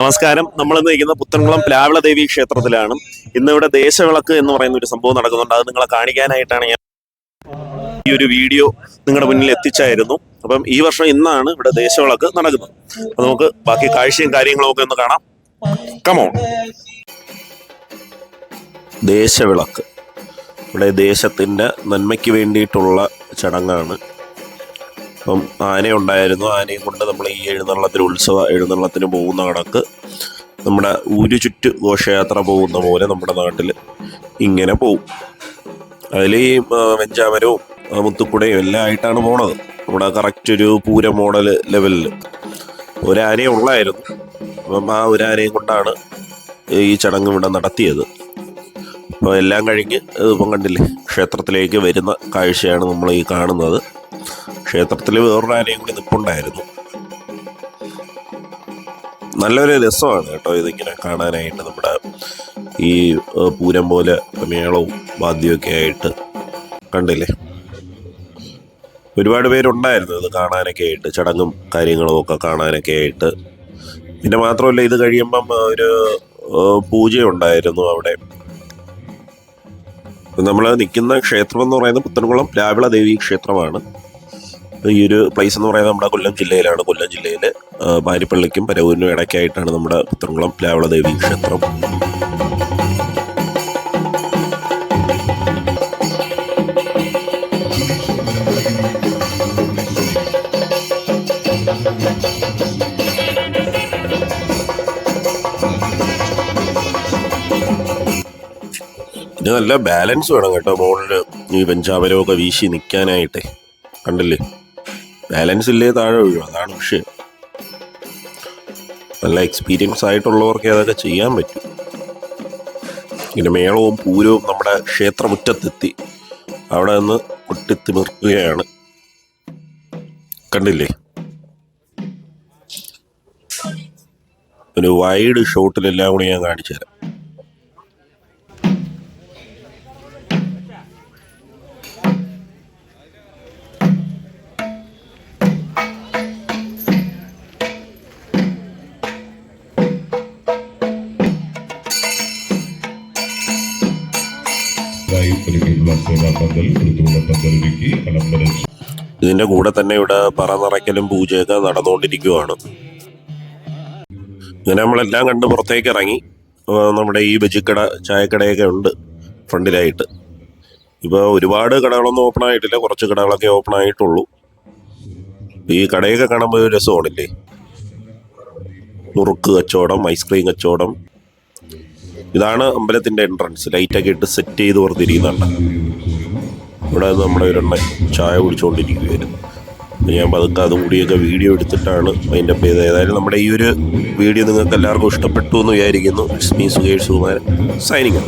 നമസ്കാരം. നമ്മൾ ഇന്ന് നിൽക്കുന്ന പുത്തൻകുളം പ്ലാവിള ദേവി ക്ഷേത്രത്തിലാണ്. ഇന്ന് ഇവിടെ ദേശവിളക്ക് എന്ന് പറയുന്ന ഒരു സംഭവം നടക്കുന്നുണ്ട്. അത് നിങ്ങളെ കാണിക്കാനായിട്ടാണ് ഞാൻ ഈ ഒരു വീഡിയോ നിങ്ങളുടെ മുന്നിൽ എത്തിച്ചായിരുന്നു. അപ്പം ഈ വർഷം ഇന്നാണ് ഇവിടെ ദേശവിളക്ക് നടക്കുന്നത്. അപ്പൊ നമുക്ക് ബാക്കി കാഴ്ചയും കാര്യങ്ങളും ഒക്കെ ഒന്ന് കാണാം. Come on Deshavilakku. ഇവിടെ ദേശത്തിന്റെ നന്മയ്ക്ക് വേണ്ടിയിട്ടുള്ള ചടങ്ങാണ്. അപ്പം ആനയുണ്ടായിരുന്നു. ആനയും കൊണ്ട് നമ്മൾ ഈ എഴുന്നള്ളത്തിന് ഉത്സവ എഴുന്നള്ളത്തിന് പോകുന്ന കണക്ക് നമ്മുടെ ഊരു ചുറ്റ് ഘോഷയാത്ര പോകുന്ന പോലെ നമ്മുടെ നാട്ടിൽ ഇങ്ങനെ പോവും. അതിൽ ഈ വെഞ്ചാമരവും മുത്തുക്കുടയും എല്ലാം ആയിട്ടാണ് പോണത്. നമ്മുടെ കറക്റ്റ് ഒരു പൂര മോഡൽ ലെവലിൽ ഒരാനയെ ഉള്ളായിരുന്നു. അപ്പം ആ ഒരാനയും കൊണ്ടാണ് ഈ ചടങ്ങ് ഇവിടെ നടത്തിയത്. അപ്പോൾ എല്ലാം കഴിഞ്ഞ് ഇപ്പം കണ്ടില്ലേ ക്ഷേത്രത്തിലേക്ക് വരുന്ന കാഴ്ചയാണ് നമ്മൾ ഈ കാണുന്നത്. ക്ഷേത്രത്തിൽ വേറൊരു ആനയും കൂടി നിൽപ്പുണ്ടായിരുന്നു നല്ലൊരു രസമാണ് കേട്ടോ ഇതിങ്ങനെ കാണാനായിട്ട് നമ്മുടെ ഈ പൂരം പോലെ മേളവും വാദ്യമൊക്കെ ആയിട്ട് കണ്ടില്ലേ? ഒരുപാട് പേരുണ്ടായിരുന്നു ഇത് കാണാനൊക്കെ ആയിട്ട് ചടങ്ങും കാര്യങ്ങളും ഒക്കെ കാണാനൊക്കെ ആയിട്ട്. പിന്നെ മാത്രമല്ല ഇത് കഴിയുമ്പം ഒരു പൂജയുണ്ടായിരുന്നു അവിടെ. നമ്മൾ നിൽക്കുന്ന ക്ഷേത്രം എന്ന് പറയുന്നത് പുത്തൻകുളം രാവിള ദേവി ക്ഷേത്രമാണ്. ഈ ഒരു പ്ലേസ് എന്ന് പറയുന്നത് നമ്മുടെ കൊല്ലം ജില്ലയിലാണ്. കൊല്ലം ജില്ലയിൽ പാരിപ്പള്ളിക്കും പരവൂരിനും ഇടയ്ക്കായിട്ടാണ് നമ്മുടെ പുത്രംകുളം ലാവളദേവി ദേവി ക്ഷേത്രം. ഇത് നല്ല ബാലൻസ് വേണം കേട്ടോ. മുകളിൽ ഈ പഞ്ചാബരമൊക്കെ വീശി നിൽക്കാനായിട്ടേ കണ്ടില്ലേ? ബാലൻസ് ഇല്ലേ താഴെ വീഴും. അതാണ് വിഷയം നല്ല എക്സ്പീരിയൻസ് ആയിട്ടുള്ളവർക്ക് അതൊക്കെ ചെയ്യാൻ പറ്റും. ഇങ്ങനെ മേളവും പൂരവും നമ്മുടെ ക്ഷേത്രമുറ്റത്തെത്തി അവിടെ നിന്ന് കൊട്ടിത്തിമിർക്കുകയാണ് കണ്ടില്ലേ? ഒരു വൈഡ് ഷോട്ടിലെല്ലാം കൂടി ഞാൻ കാണിച്ചു തരാം ഇതിന്റെ കൂടെ തന്നെ ഇവിടെ പറ നിറയ്ക്കലും പൂജയൊക്കെ നടന്നുകൊണ്ടിരിക്കുവാണ്. ഇങ്ങനെ നമ്മളെല്ലാം കണ്ട് പുറത്തേക്ക് ഇറങ്ങി. നമ്മുടെ ഈ ബജിക്കട ചായക്കടയൊക്കെ ഉണ്ട് ഫ്രണ്ടിലായിട്ട്. ഇപ്പോൾ ഒരുപാട് കടകളൊന്നും ഓപ്പൺ ആയിട്ടില്ല. കുറച്ച് കടകളൊക്കെ ഓപ്പൺ ആയിട്ടുള്ളൂ. ഈ കടയൊക്കെ കാണുമ്പോൾ രസമാണില്ലേ? മുറുക്ക് കച്ചവടം ഐസ്ക്രീം കച്ചവടം ഇതാണ് അമ്പലത്തിന്റെ എൻട്രൻസ് ലൈറ്റൊക്കെ ഇട്ട് സെറ്റ് ചെയ്ത് പുറത്തിരിക്കുന്നുണ്ട് ഇവിടെ നമ്മുടെ ഒരെണ്ണ ചായ കുടിച്ചുകൊണ്ടിരിക്കുകയായിരുന്നു. ഞാൻ പതുക്കെ അതും കൂടിയൊക്കെ വീഡിയോ എടുത്തിട്ടാണ് അതിന്റെ പേര് ഏതായാലും നമ്മുടെ ഈ ഒരു വീഡിയോ നിങ്ങൾക്ക് എല്ലാവർക്കും ഇഷ്ടപ്പെട്ടു എന്ന് വിചാരിക്കുന്നു. It's me Sukesh Sukumaran signing